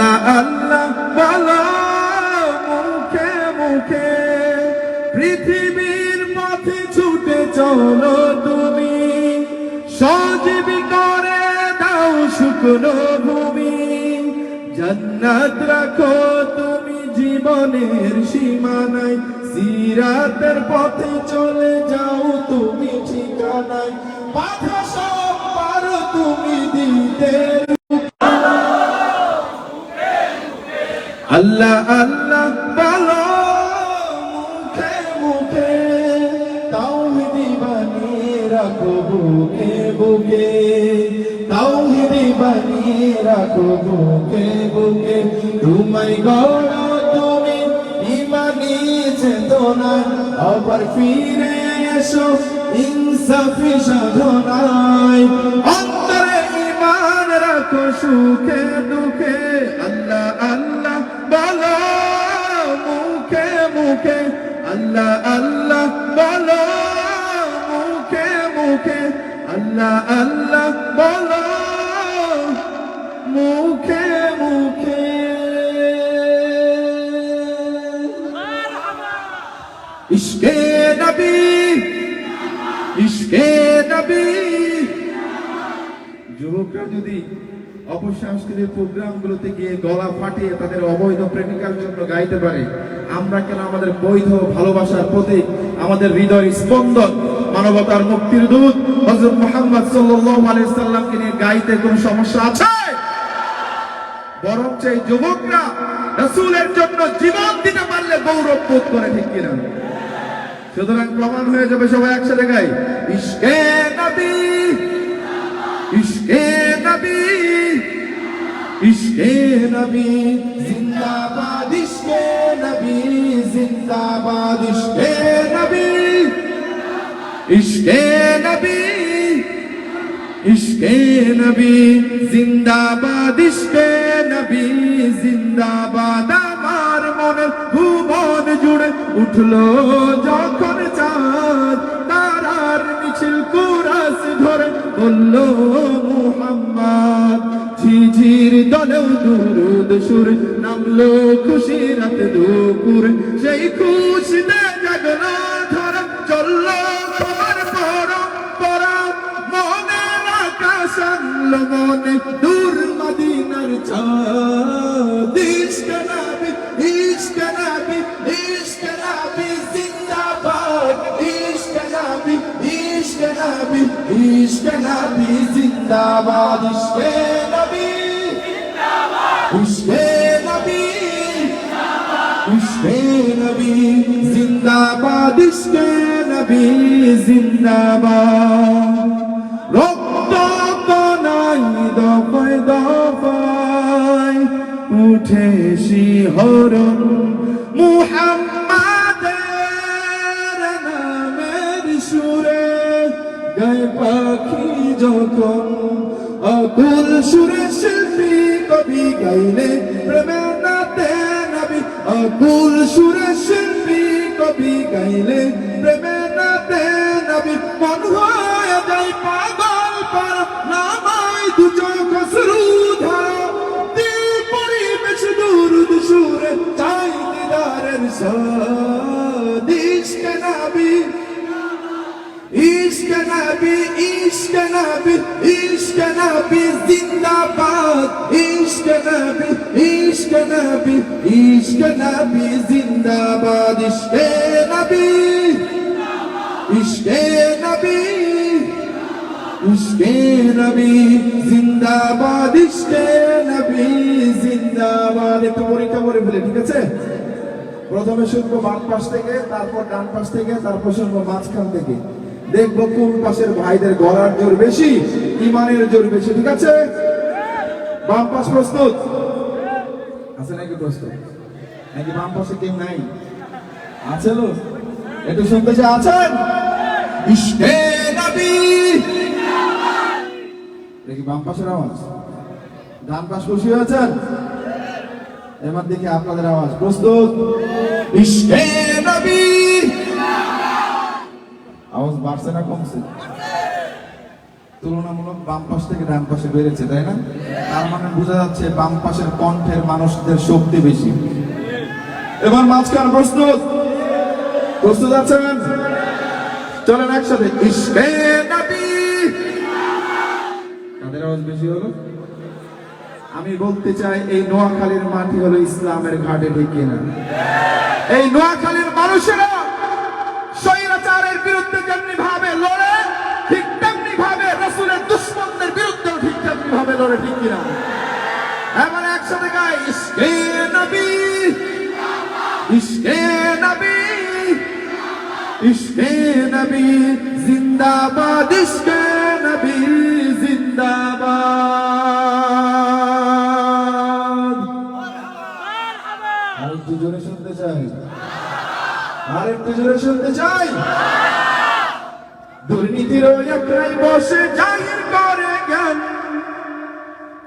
আল্লাহ বলো, মুখে মুখে। পৃথিবীর পথে ছুটে চলো তুমি। সজীবী করে দাও শুকনো ভূমি। জান্নাত রাখো তুমি জীবনের সীমানায়। সিরাতের পথে চলে যাও তুমি ঠিকানায়। বাধা সব পারো তুমি দিতে আল্লাহ আল্লাহ বলো মুখে মুখে তাওহিদি বানিয়ে রাখো বুকে বুকে। তাওহিদি বানিয়ে রাখো বুকে বুকে। তোমায় গড়ো তুমি ইমানি চেতনা আবার ফিরে এসো ইনসাফি সাধনায়। অন্তরে ইমান রাখো সুখে দুঃখে, আল্লাহ মুখে, আল্লাহ আল্লাহ, বলো মুখে মুখে, আল্লাহ আল্লাহ, বলো মুখে মুখে। ইশকে নবী ইশকে নবী। যুবকরা যদি অপসংস্কৃতির প্রোগ্রামগুলোতে গিয়ে গলা ফাটিয়ে তাদের অবৈধ প্রেমিকার জন্য গাইতে পারে আমরা কেন আমাদের বৈধ ভালোবাসার প্রতীক, আমাদের হৃদয় স্পন্দন, মানবতার মুক্তির দূত হযরত মুহাম্মদ সাল্লামকে নিয়ে গাইতে কোনো সমস্যা আছে? বরং এই যুবকরা রাসূলের জন্য জীবন দিতে পারলে গৌরব বোধ করে, ঠিক কিনা? সুতরাং প্রমাণ হয়ে যাবে সবাই একসাথে গাই। ইশকে নবী ইশকে নবী নবী জিন্দাবাদ ইশকে নবী ইশকে নবী, জিন্দাবাদ, ইশকে নবী, জিন্দাবাদ আমার মনে ভুবন জুড়ে উঠল যখন চাঁদ, তারার মিছিল কুরাস ধরে বলল, মুহাম্মদ, ঝিঝির দলেও দুরুদ সুর নামলো খুশি রাত দুপুর, সেই খুশিতে জাগলো ধরা চলল আনলো মনে দূর মদিনার চাঁদ ইশক নবী ইশক নবী ইশক নবী জিন্দাবাদ ইশক নবী ইশক নবী ইশক নবী জিন্দাবাদ ইশক নবী নবী ইশকে নবী জিন্দাবাদ ইশকে নবী জিন্দাবাদ উঠে শিহরণ মুহাম্মাদের নামের সুরে গায়ে পাখি যখন অকুল সুরে শিল্পী কবি গাইলে প্রেমের নাতে নবী। অকুল সুরে শিল্পী কবি গাইলে প্রেমের নাতে নবী। মন হয়ে যায় পাগল পার নামাই সাদ ইশক নবী ইশক নবী ইশক নবী ইশক নবী জিন্দাবাদ ইশক নবী ইশক নবী ইশক নবী জিন্দাবাদ ইশকে নবী ইশকে নবী ইশকে নবী জিন্দাবাদ ইশকে নবী জিন্দাবাদ একটু পরীক্ষা করে ফেলে ঠিক আছে প্রথমে শুনব বাম পাশ থেকে, তারপর ডান পাশ থেকে, তারপর শুনব মাঝখান থেকে। দেখব কোন পাশের ভাইদের গলার জোর বেশি, ইমানের জোর বেশি, ঠিক আছে? বাম পাশ প্রস্তুত? আছে নাকি প্রস্তুত? নাকি বাম পাশে কেউ নাই? আছে লোক? একটু শুনতে চাই, আছেন? দেখি বাম পাশের আওয়াজ। ডান পাশ খুশি হয়েছেন এবার দেখি আপনাদের আওয়াজ। প্রস্তুত? আওয়াজ বাড়ছে না কমছে? তুলনামূলক বাম পাশ থেকে ডান পাশে বেড়েছে, তাই না? তার মানে বোঝা যাচ্ছে বাম পাশের কণ্ঠের মানুষদের শক্তি বেশি। এবার মাঝখান প্রস্তুত। প্রস্তুত আছেন? চলেন একসাথে। কাদের আওয়াজ বেশি হলো? আমি বলতে চাই, এই নোয়াখালীর মাটি হলো ইসলামের ঘাটে ঠিক কিনা? এই নোয়াখালীর মানুষেরা স্বৈরাচারের বিরুদ্ধে যেমনি ভাবে লড়ে, ঠিক তেমনি ভাবে রসুলের দুশ্মনদের বিরুদ্ধেও ঠিক তেমনি ভাবে লড়ে, ঠিক কিনা? এবার একসাথে গাই, ইশকে নবী ইশকে নবী ইশকে নবী, জিন্দাবাদ, ইশকে নবী। আর একটু জোরে শুনতে চাই। দুর্নীতির একরাই বসে জাহির করে জ্ঞান।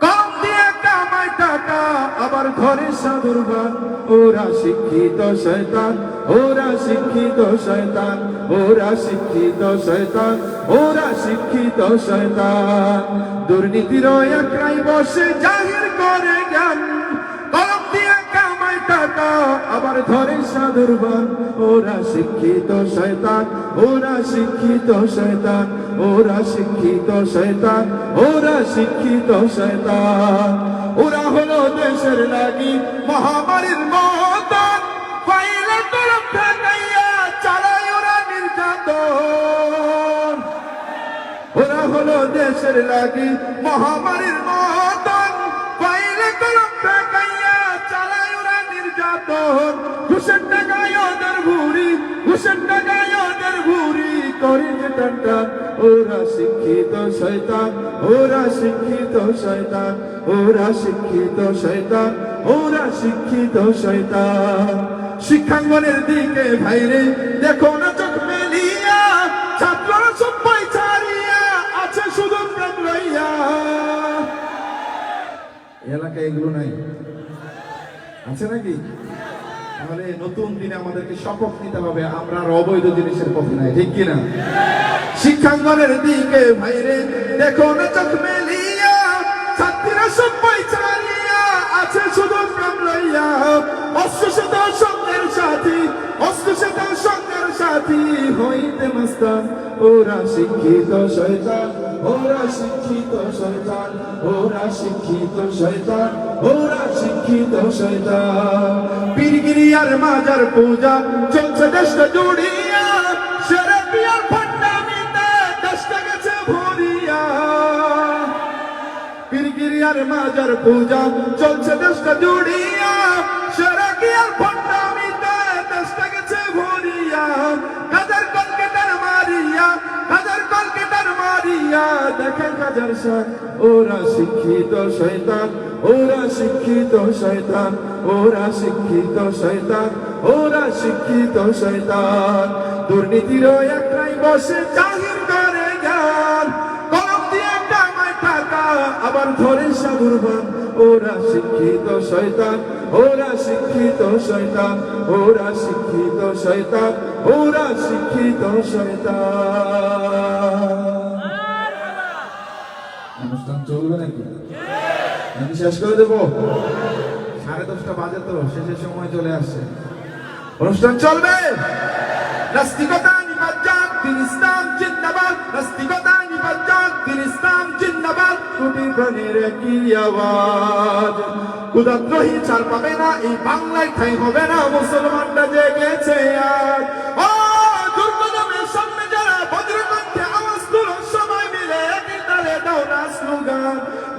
কম দিয়ে কামাই টাকা, আবার ঘরে সাধুর গান। ওরা শিক্ষিত শয়তান, ওরা শিক্ষিত শয়তান, ওরা শিক্ষিত শয়তান, ওরা শিক্ষিত শয়তান। দুর্নীতির একরাই বসে জাহির করে জ্ঞান। টাকা, আবার ধরে সাধুর বান। ওরা শিক্ষিত শয়তান, ওরা শিক্ষিত শয়তান, ওরা শিক্ষিত শয়তান, ওরা শিক্ষিত শয়তান। ওরা হলো দেশের লাগি মহামারীর মতন পাইলে তরফ ঠেকাইয়া ওরা হলো দেশের লাগি মহামারীর মতন নির্যাতন ঘুষের টাকায় ওদের ভুরি ঘুষের টাকায় ওদের ভুরি করে যে টানটান ওরা শিক্ষিত শয়তান, ওরা শিক্ষিত শয়তান, ওরা শিক্ষিত শয়তান, ওরা শিক্ষিত শয়তান। শিক্ষাঙ্গনের দিকে ভাইরে, দেখো না চোখ মেলিয়া, ছাত্ররা সবাই ছাড়িয়া আছে শুধু প্রেম লইয়া। এলাকায় এগুলো নাই। আছে নাকি? তাহলে নতুন দিনে আমাদেরকে শপথ নিতে হবে, আমরা আর অবৈধ জিনিসের পথে নাই, ঠিক কিনা? শিক্ষাঙ্গনের দিকে ভাইরে, দেখো না চোখ মেলিয়া, ছাত্রীরা সবাই ছাড়িয়া আছে শুধু প্রেম লইয়া অশ্বশত সঙ্গের সাথী অশ্বশত সঙ্গের সাথী হইতে মস্তান, ওরা শিক্ষিত শয়তান। ওরা শিক্ষিত শয়তান, ওরা শিক্ষিত শয়তান, ওরা শিক্ষিত শয়তান। পীরগিরি আর মাজার পূজা চলছে দেশটা জুড়িয়া, সেরা পিয়ার ফান্ডামিতে দেশটা গেছে ভরিয়া। পীরগিরি আর মাজার পূজা চলছে দেশটা জুড়িয়া দেখেন কাজার সাথ ওরা শিক্ষিত শয়তান, ওরা শিক্ষিত শয়তান, ওরা শিক্ষিত শয়তান, ওরা শিক্ষিত শয়তান। দুর্নীতির একলাই বসে জাহির করে জ্ঞান আবার ধরে সাধুরবান ওরা শিক্ষিত শয়তান, ওরা শিক্ষিত শয়তান, ওরা শিক্ষিত শয়তান, ওরা শিক্ষিত শয়তান। অনুষ্ঠান চলবে নাকি? নাকি শেষ করে দেবো? সাড়ে দশটা বাজে তো, শেষের সময় চলে আসছে। অনুষ্ঠান চলবে! নাস্তিকতা দিন ইসলাম জিন্দাবাদ। দিন ইসলাম জিন্দাবাদ। কোটি একই আওয়াজ। পাবে না, এই বাংলায় ঠাই হবে না। মুসলমানরা জেগেছে আজ।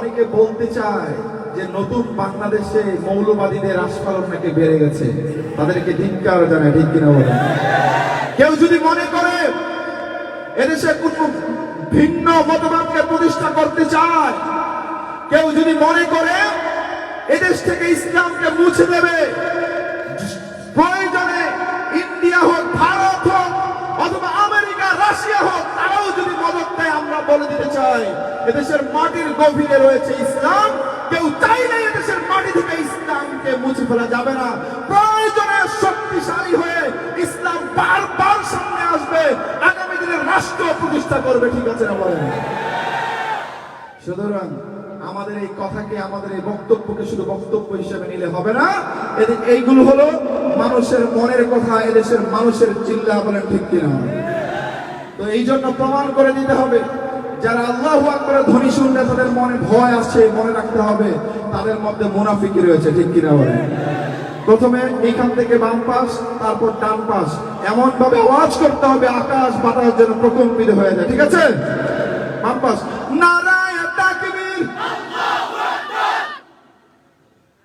অনেকে বলতে চায় যে নতুন বাংলাদেশে মৌলবাদীদের আস্ফালন নাকি বেড়ে গেছে। তাদেরকে ধিক্কার জানায়, ঠিক কিনা বলেন? কেউ যদি মনে করে এদেশে কোন ভিন্ন মতবাদকে প্রতিষ্ঠা করতে চায়, কেউ যদি মনে করে এদেশ থেকে ইসলামকে মুছে দেবে, প্রয়োজনে ইন্ডিয়া হোক, ভারত হোক, অথবা আমেরিকা, রাশিয়া হোক যদি মদত দেয়, আমরা বলে দিতে চাই, এদেশের মাটির গভীরে রয়েছে ইসলাম। কেউ চাইলে এদেশের মাটি থেকে ইসলামকে মুছে ফেলা যাবে না। প্রয়োজনে শক্তিশালী হয়ে ইসলাম বারবার সামনে আসবে। আগামী দিনে রাষ্ট্র প্রতিষ্ঠা করবে, ঠিক আছে না বলেন? সুতরাং আমাদের এই কথাকে, আমাদের এই বক্তব্যকে শুধু বক্তব্য হিসেবে নিলে হবে না। এইগুলো হলো মানুষের মনের কথা, এদেশের মানুষের চিল্লা বলেন ঠিক কিনা। তো এই জন্য প্রমাণ করে দিতে হবে, যারা আল্লাহ আকবরের ধ্বনি শুনলে তাদের মনে ভয় আসছে মনে রাখতে হবে, তাদের মধ্যে মুনাফিকি রয়েছে, ঠিক কিনা বলেন? প্রথমে এইখান থেকে বাম পাশ, তারপর ডান পাশ। এমন ভাবে আওয়াজ করতে হবে, আকাশ, বাতাস যেন প্রকম্পিত হয়ে যায়, ঠিক আছে? বাম পাশ।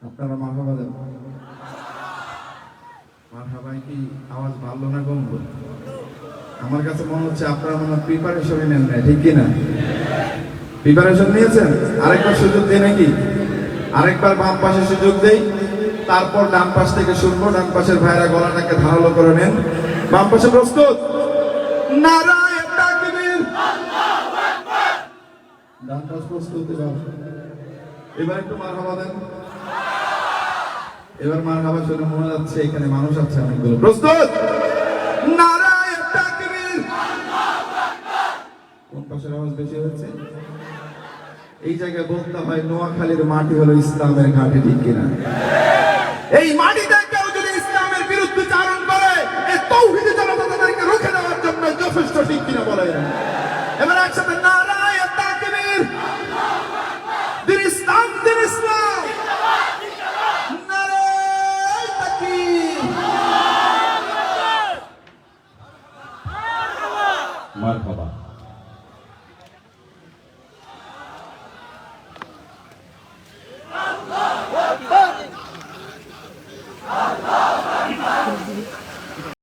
আপনারা মারহাবা দেন। কি আওয়াজ ভালো না কমবো আমার কাছে মনে হচ্ছে আপনারা মনে প্রিপারেশন নেন না ঠিক কি না প্রিপারেশন নিয়েছেন? আরেকবার সুযোগ দেয় নাকি? আরেকবার বাম পাশে সুযোগ দেই, তারপর ডান পাশ থেকে শুনব, ডান পাশের ভাইরা গলাটাকে ধারালো করে নেন। বাম পাশে প্রস্তুত? এবার। একটু মার হাওয়া দেন। এবার মার হাওয়া শুনে মনে যাচ্ছে এখানে মানুষ আছে অনেকগুলো। প্রস্তুত? নারায়ণ তাকবীর আওয়াজ বেশি হচ্ছে এই জায়গায় বলতে হয়, নোয়াখালীর মাটি হলো ইসলামের ঘাটে, ঠিক কিনা? এই মাটিতে কেউ যদি ইসলামের বিরুদ্ধে চারণ করে তৌহিদে জনতা তাদেরকে রুখে দেওয়ার জন্য যথেষ্ট, ঠিক কিনা বলে